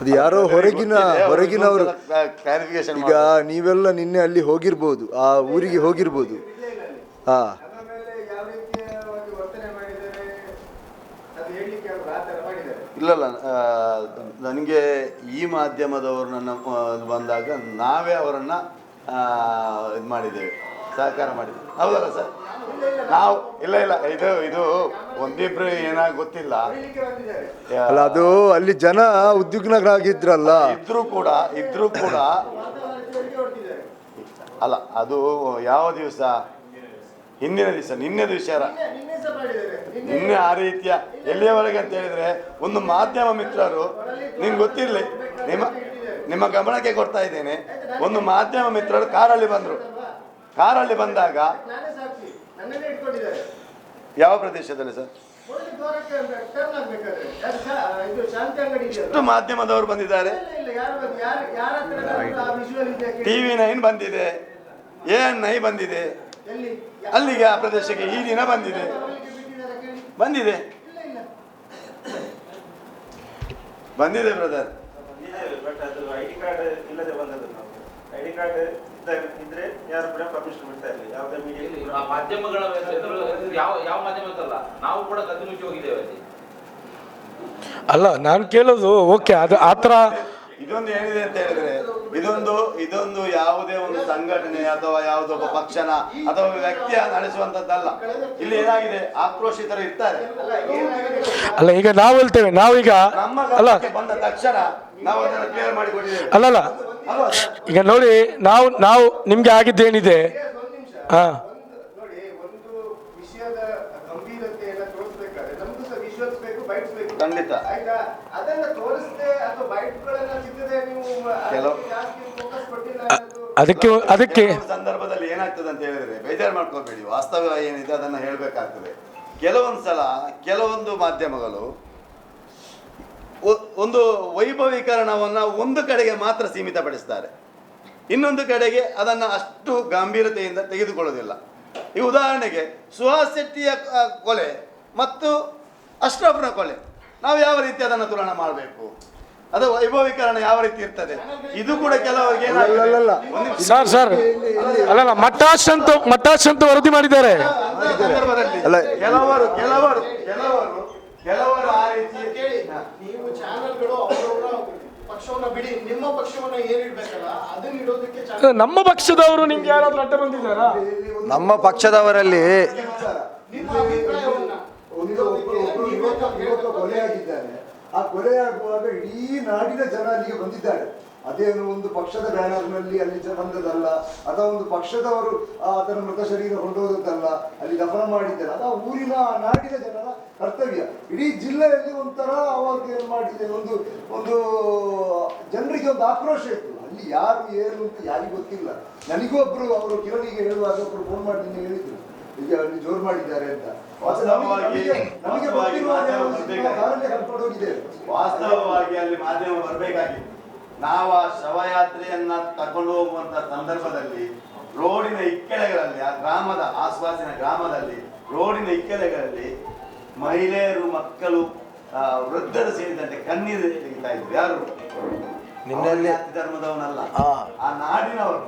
ಅದು ಯಾರೋ ಹೊರಗಿನ ಹೊರಗಿನವರು ಕ್ಲಾರಿಫಿಕೇಶನ್ ಈಗ ನೀವೆಲ್ಲ ನಿನ್ನೆ ಅಲ್ಲಿ ಹೋಗಿರ್ಬೋದು ಆ ಊರಿಗೆ ಹೋಗಿರ್ಬೋದು. ಹಾ ಇಲ್ಲಲ್ಲ ನನಗೆ ಈ ಮಾಧ್ಯಮದವರು ನನ್ನ ಬಂದಾಗ ನಾವೇ ಅವರನ್ನು ಇದು ಮಾಡಿದ್ದೇವೆ ಸಹಕಾರ ಮಾಡಿದ್ದೇವೆ. ಹೌದಲ್ಲ ಸರ್? ನಾವು ಇಲ್ಲ ಇಲ್ಲ ಇದು ಇದು ಒಂದಿಬ್ರು ಏನಾಗ ಗೊತ್ತಿಲ್ಲ. ಅಲ್ಲ ಅದು ಅಲ್ಲಿ ಜನ ಉದ್ವಿಗ್ನರಾಗಿದ್ರಲ್ಲ. ಇದ್ರೂ ಕೂಡ ಇದ್ರೂ ಕೂಡ. ಅಲ್ಲ ಅದು ಯಾವ ದಿವಸ? ಹಿಂದಿನ ದಿವಸ ನಿನ್ನೆ ನಿನ್ನೆ ನಿನ್ನೆ ಆ ರೀತಿಯ ಎಲ್ಲಿಯವರೆಗೆ ಅಂತ ಹೇಳಿದ್ರೆ ಒಂದು ಮಾಧ್ಯಮ ಮಿತ್ರರು ನಿಮ್ಗೆ ಗೊತ್ತಿರಲಿ ನಿಮ್ಮ ನಿಮ್ಮ ಗಮನಕ್ಕೆ ಕೊಡ್ತಾ ಇದ್ದೇನೆ. ಒಂದು ಮಾಧ್ಯಮ ಮಿತ್ರರು ಕಾರಲ್ಲಿ ಬಂದರು. ಕಾರಲ್ಲಿ ಬಂದಾಗ ಯಾವ ಪ್ರದೇಶದಲ್ಲಿ ಸರ್? ಎಷ್ಟು ಮಾಧ್ಯಮದವರು ಬಂದಿದ್ದಾರೆ. ಟಿವಿ ನೈನ್ ಬಂದಿದೆ. ಎ ಎನ್ ಐ ಬಂದಿದೆ. ಅಲ್ಲಿಗೆ ಆ ಪ್ರದೇಶಕ್ಕೆ ಈ ದಿನ ಬಂದಿದೆ. ಬಂದಿದೆ. ಬಂದಿದೆ ಬ್ರದರ್ ಬಂದಿದೆ ಇಲ್ಲ ಕಾರ್ಡ್ ಬಂದಿದೆ ಬ್ರದರ್ ಬಂದಿದ್ದೇವೆ ಬಟ್ ಅದು ಐ ಡಿ ಕಾರ್ಡ್ ಇದ್ರೆ ಯಾರು ಕೂಡ ಪರ್ಮಿಷನ್ ಬಿಡ್ತಾ ಇಲ್ಲ ಯಾವುದೇ ಮೀಡಿಯಾ ಆ ಮಾಧ್ಯಮಗಳ ಯಾವ ಯಾವ ಮಾಧ್ಯಮ ಅಂತಲ್ಲ ನಾವು ಕೂಡ ಕದ್ದು ಮುಚ್ಚಿ ಹೋಗಿದ್ದೇವೆ ಅಲ್ಲಿ. ಅಲ್ಲ ನಾನು ಕೇಳೋದು ಓಕೆ ಅದು ಆ ಥರ ಇದೊಂದು ಏನಿದೆ ಅಂತ ಹೇಳಿದ್ರೆ ಇದೊಂದು ಇದೊಂದು ಯಾವುದೇ ಒಂದು ಸಂಘಟನೆ ಅಥವಾ ಯಾವುದೊಬ್ಬ ಪಕ್ಷನ ಅಥವಾ ಒಬ್ಬ ವ್ಯಕ್ತಿಯ ನಡೆಸುವಂತದ್ದಲ್ಲ ಇಲ್ಲಿ ಏನಾಗಿದೆ? ಆಕ್ರೋಶಿತರು ಇರ್ತಾರೆ. ಅಲ್ಲ ಈಗ ನಾವು ಹೇಳ್ತೇವೆ ನಾವೀಗ ನಮ್ಮ ಅಲ್ಲ. ಬಂದ ತಕ್ಷಣ ನಾವು ಅದನ್ನು ಕ್ಲಿಯರ್ ಮಾಡಿಕೊಟ್ಟಿದ್ದೇವೆ. ಅಲ್ಲಲ್ಲ? ಈಗ ನೋಡಿ ನಾವು ನಾವು ನಿಮ್ಗೆ ಆಗಿದ್ದೇನಿದೆ? ಹಾ. ಖಂಡಿತ. ಕೆಲವು- ಅದಕ್ಕೆ ಅದಕ್ಕೆ ಸಂದರ್ಭದಲ್ಲಿ ಏನಾಗ್ತದೆ ಅಂತ ಹೇಳಿದ್ರೆ ಬೇಜಾರು ಮಾಡ್ಕೋಬೇಡಿ. ವಾಸ್ತವ ಏನಿದೆ ಅದನ್ನ ಹೇಳ್ಬೇಕಾಗ್ತದೆ. ಕೆಲವೊಂದು ಸಲ ಕೆಲವೊಂದು ಮಾಧ್ಯಮಗಳು ಒಂದು ವೈಭವೀಕರಣವನ್ನ ಒಂದು ಕಡೆಗೆ ಮಾತ್ರ ಸೀಮಿತಪಡಿಸ್ತಾರೆ. ಇನ್ನೊಂದು ಕಡೆಗೆ ಅದನ್ನು ಅಷ್ಟು ಗಂಭೀರತೆಯಿಂದ ತೆಗೆದುಕೊಳ್ಳೋದಿಲ್ಲ. ಈ ಉದಾಹರಣೆಗೆ ಸುಹಾಸ್ ಶೆಟ್ಟಿಯ ಕೊಲೆ ಮತ್ತು ಅಶ್ರಫ್ನ ಕೊಲೆ. ನಾವು ಯಾವ ರೀತಿ ಅದನ್ನು ತುಲನೆ ಮಾಡಬೇಕು? ಅದು ವೈಭವೀಕರಣ ಯಾವ ರೀತಿ ಇರ್ತದೆ? ಇದು ಕೂಡ ಕೆಲವರಿಗೆ ಅಲ್ಲಲ್ಲ. Sir sir. ಅಲ್ಲಲ್ಲ ಮಟ್ಟಾಶ್ ಅಂತ ಮಟ್ಟಾಶ್ ಅಂತ ವರದಿ ಮಾಡಿದ್ದಾರೆ. ಕೆಲವರು ಕೆಲವರು ಕೆಲವರು ಕೆಲವರು ಆ ರೀತಿ ಕೇಳಿ. ನೀವು ಚಾನೆಲ್ಗಳು ಅವರವರ ಪಕ್ಷವನ್ನ ಬಿಡಿ. ನಿಮ್ಮ ಪಕ್ಷವನ್ನ ಏನಿಡ್ಬೇಕಲ್ಲ ಅದನ್ನ ಇಡೋದಕ್ಕೆ ನಮ್ಮ ಪಕ್ಷದವರು ನಿಮ್ಗೆ ಯಾರಾದ್ರೂ ಅಡ್ಡ ಬಂದಿದ್ದಾರಾ? ನಮ್ಮ ಪಕ್ಷದವರಲ್ಲಿ ನಿಮ್ಮ ಅಭಿಪ್ರಾಯವನ್ನ ಒಂದು ಒಬ್ಬರು ಒಬ್ಬರು ಯುವಕ ಯುವಕ ಕೊಲೆಯಾಗಿದ್ದಾನೆ ಆ ಕೊಲೆಯಾಗುವಾಗ ಇಡೀ ನಾಡಿನ ಜನ ಅಲ್ಲಿಗೆ ಬಂದಿದ್ದಾರೆ. ಅದೇನು ಒಂದು ಪಕ್ಷದ ಬ್ಯಾನರ್ನಲ್ಲಿ ಅಲ್ಲಿ ಬಂದದಲ್ಲ ಅಥವಾ ಒಂದು ಪಕ್ಷದವರು ಅದರ ಮೃತ ಶರೀರ ಹೊರಡೋದದ್ದಲ್ಲ ಅಲ್ಲಿ ದಫನ ಮಾಡಿದ್ದಲ್ಲ, ಅದು ಊರಿನ ನಾಡಿನ ಜನರ ಕರ್ತವ್ಯ. ಇಡೀ ಜಿಲ್ಲೆಯಲ್ಲಿ ಒಂಥರ ಅವಾಗ ಏನು ಮಾಡಿದೆ, ಒಂದು ಒಂದು ಜನರಿಗೆ ಒಂದು ಆಕ್ರೋಶ ಇತ್ತು. ಅಲ್ಲಿ ಯಾರು, ಏನು ಅಂತ ಯಾರಿಗೂ ಗೊತ್ತಿಲ್ಲ. ನನಗೂ ಒಬ್ಬರು ಅವರು ಕಿರಣಿಗೆ ಹೇಳುವಾಗ ಒಬ್ಬರು ಫೋನ್ ಮಾಡಿ ಹೇಳಿದ್ರು. ಈಗ ಅಲ್ಲಿ ಜೋರು ಮಾಡಿದ್ದಾರೆ ಅಂತ. ವಾಸ್ತವವಾಗಿ ಅಲ್ಲಿ ಮಾಧ್ಯಮ ಬರಬೇಕಾಗಿತ್ತು ನಾವು ಆ ಶವಯಾತ್ರೆಯನ್ನ ತಗೊಂಡು ಹೋಗುವಂತ ಸಂದರ್ಭದಲ್ಲಿ ರೋಡಿನ ಇಕ್ಕೆಲೆಗಳಲ್ಲಿ ಆ ಗ್ರಾಮದ ಆಸ್ಪಾಸಿನ ಗ್ರಾಮದಲ್ಲಿ ರೋಡಿನ ಇಕ್ಕೆಲೆಗಳಲ್ಲಿ ಮಹಿಳೆಯರು ಮಕ್ಕಳು ಆ, ವೃದ್ಧರು ಸೇರಿದಂತೆ ಕಣ್ಣೀರು ತೆಗಿತಾ ಇದ್ರು. ಯಾರು? ನಿನ್ನಲ್ಲಿ ಧರ್ಮದವನಲ್ಲ. ಆ ನಾಡಿನವರು.